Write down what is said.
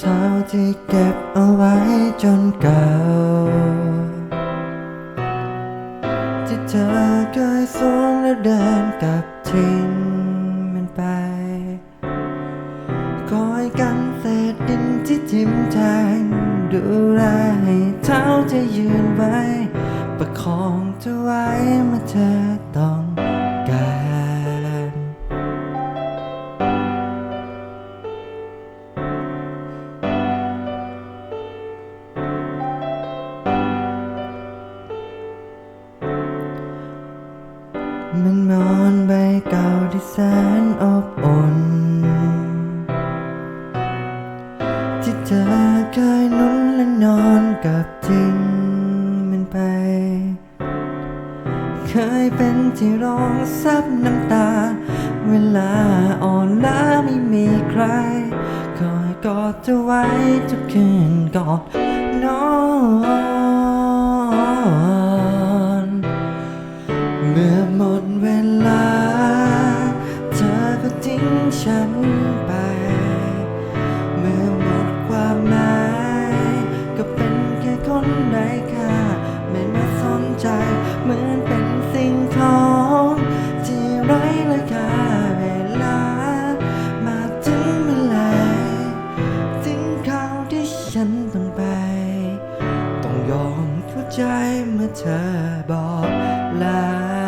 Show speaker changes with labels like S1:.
S1: เท้าที่เก็บเอาไว้จนเก่า ที่เธอเคยสวมแล้วเดินกลับทิ้งมันไป คอยกันเศษดินที่ทิ่มแทงดูแลให้เท้าจะยืนไว้ ประคองเธอไว้เมื่อเธอ มันนอนใบเก่าที่แสนอบอุ่น ที่เธอเคยนุ่นและนอนกับทิ้งมันไป เคยเป็นที่ร้องซับน้ำตา เวลาอ่อนล้าไม่มีใคร คอยกอดเธอไว้ทุกคืนกอนนอน เมื่อหมดเวลา เธอก็ทิ้งฉันไป เมื่อหมดความหมาย ก็เป็นแค่คนไร้ค่าไม่มาสนใจเหมือนเป็นสิ่งของที่ไร้ราคาเวลา มาถึงเมื่อไหรถึงเขาวที่ฉันต้องไป ต้องยอมเข้าใจเมื่อเธอบอกลา